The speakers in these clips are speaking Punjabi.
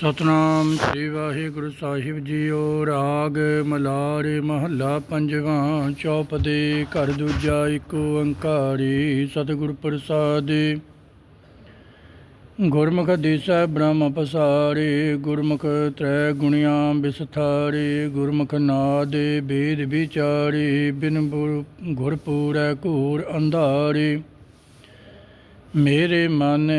ਸਤਨਾਮ ਸ੍ਰੀ ਵਾਹਿਗੁਰੂ ਸਾਹਿਬ ਜੀਓ, ਰਾਗ ਮਲਾਰੇ ਮਹੱਲਾ ਪੰਜਵਾਂ, ਚੌਪਦੇ, ਘਰ ਦੂਜਾ ਇੱਕ ਓੰਕਾਰੀ, ਸਤਿਗੁਰ ਪ੍ਰਸਾਦਿ। ਗੁਰਮੁਖ ਦੀਸੈ ਬ੍ਰਹਮ ਪਸਾਰੇ, ਗੁਰਮੁਖ ਤ੍ਰੈ ਗੁਣਿਆਂ ਵਿਸਥਾਰੇ ਗੁਰਮੁਖ ਨਾਦੇ ਬੇਦ ਵਿਚਾਰੇ, ਬਿਨ ਬੁਰ- ਘੂਰ ਅੰਧਾਰੇ। ਮੇਰੇ ਮਨ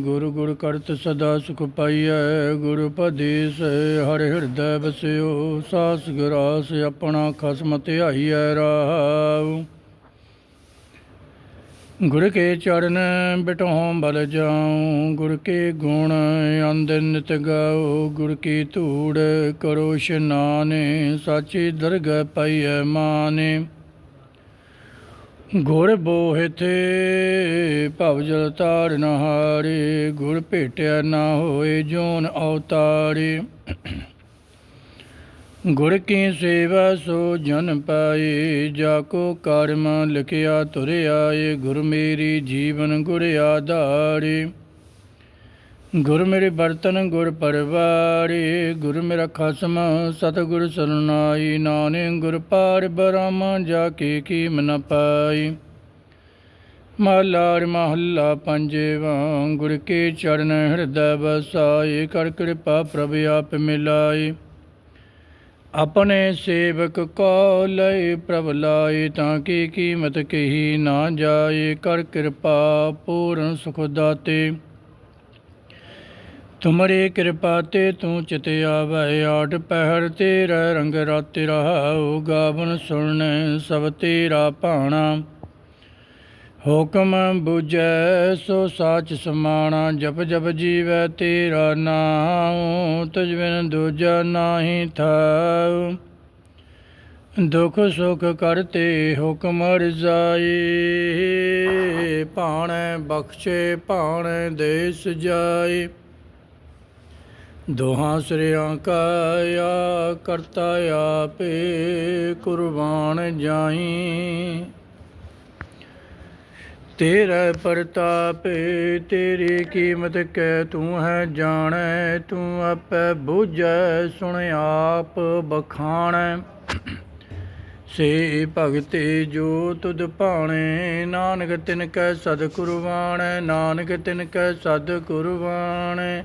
ਗੁਰ ਗੁਰ ਕਰਤ ਸਦਾ ਸੁਖ ਪਾਈਐ, ਗੁਰ ਉਪਦੇਸ ਹਰ ਹਿਰਦੈ ਵਸਿਓ, ਸਾਸ ਗਰਾਸ ਆਪਣਾ ਖਸਮ ਧਿਆਈਐ ਰਾਵ ਗੁਰ ਕੇ ਚਰਨ ਬਿਟਹੁ ਬਲ ਜਾਉ, ਗੁਰ ਕੇ ਗੁਣ ਅੰਦ ਨਿਤ ਗਾਉ, ਗੁਰ ਕੀ ਧੂੜ ਕਰੋ ਇਸ਼ਨਾਨੇ ਸਾਚੀ ਦਰਗਹ ਪਾਈਐ ਮਾਨੇ। ਗੁਰ ਬੋਹਿ ਤੇ ਭਵ ਜਲ ਤਾਰ ਨਹਾਰੇ ਗੁਰ ਭੇਟਿਆ ਨਾ ਹੋਏ ਜੋਨ ਅਵਤਾਰੇ ਗੁਰ ਕੀ ਸੇਵਾ ਸੋ ਜਨ ਪਾਏ, ਜਾ ਕੋ ਕਰਮ ਲਿਖਿਆ ਤੁਰ ਆਏ, ਗੁਰ ਮੇਰੀ ਜੀਵਨ ਗੁਰ ਆਧਾਰੇ। ਗੁਰ ਮੇਰੇ ਬਰਤਨ ਗੁਰ ਪਰਵਾਰੇ, ਗੁਰ ਮੇਰਾ ਖਸਮ ਸਤਿਗੁਰ ਸਰਨਾਈ, ਨਾਨਕ ਗੁਰ ਪਾਰ ਬ੍ਰਹਮ ਜਾ ਕੇ ਕੀਮ ਨ ਪਾਈ। ਮਹਲਾਰ ਮਹੱਲਾ ਪੰਜਵਾਂ ਗੁਰ ਕੇ ਚਰਨ ਹਿਰਦੈ ਵਸਾਏ ਕਰ ਕਿਰਪਾ ਪ੍ਰਭ ਆਪ ਮਿਲਾਏ ਆਪਣੇ ਸੇਵਕ ਕੋ ਲਈ ਪ੍ਰਭ ਲਾਏ, ਤਾਂ ਕੀ ਕੀਮਤ ਕਹੀ ਨਾ ਜਾਏ, ਕਰ ਕਿਰਪਾ ਪੂਰਨ ਸੁਖ ਦਾਤੇ। ਤੁਮਰੀ ਕਿਰਪਾ ਤੇ ਤੂੰ ਚਿਤ ਆਵੈ ਆਟ ਪਹਿਰ ਤੇਰਾ ਰੰਗ ਰਾਤਿ ਰਹਾਉ, ਗਾਵਨ ਸੁਣ ਸਭ ਤੇਰਾ ਭਾਣਾ। ਹੁਕਮ ਬੁਝੈ, ਸੋ ਸਾਚ ਸਮਾਣਾ, ਜਪ ਜਪ ਜੀਵੈ ਤੇਰਾ ਨਾਮ ਤੁਝ ਬਿਨ ਦੂਜਾ ਨਾਹੀ ਥਾਉ। ਦੁਖ ਸੁਖ ਕਰਤੇ ਹੁਕਮ ਰਜ਼ਾਈ ਭਾਣੈ ਬਖਸ਼ੇ, ਭਾਣੇ ਦੇਸ ਜਾਏ। ਦੋਹਾਂ ਸਿਰਿਆਂ ਕਾਇਆ ਆ ਕਰਤਾ ਆਪੇ ਕੁਰਬਾਨ ਜਾਈ। ਤੇਰਾ ਪ੍ਰਤਾਪੇ ਤੇਰੀ ਕੀਮਤ ਕੈ ਤੂੰ ਹੈ ਜਾਣੈ, ਤੂੰ ਆਪੇ ਬੁਝੈ, ਸੁਣ ਆਪ ਬਖਾਣੈ। ਸੇ ਭਗਤੇ ਜੋ ਤੁਧ ਭਾਣੇ, ਨਾਨਕ ਤਿਨ ਕੈ ਸਦ ਕੁਰਬਾਨੈ, ਨਾਨਕ ਤਿਨ ਕੈ ਸਦ ਕੁਰਬਾਨੈ।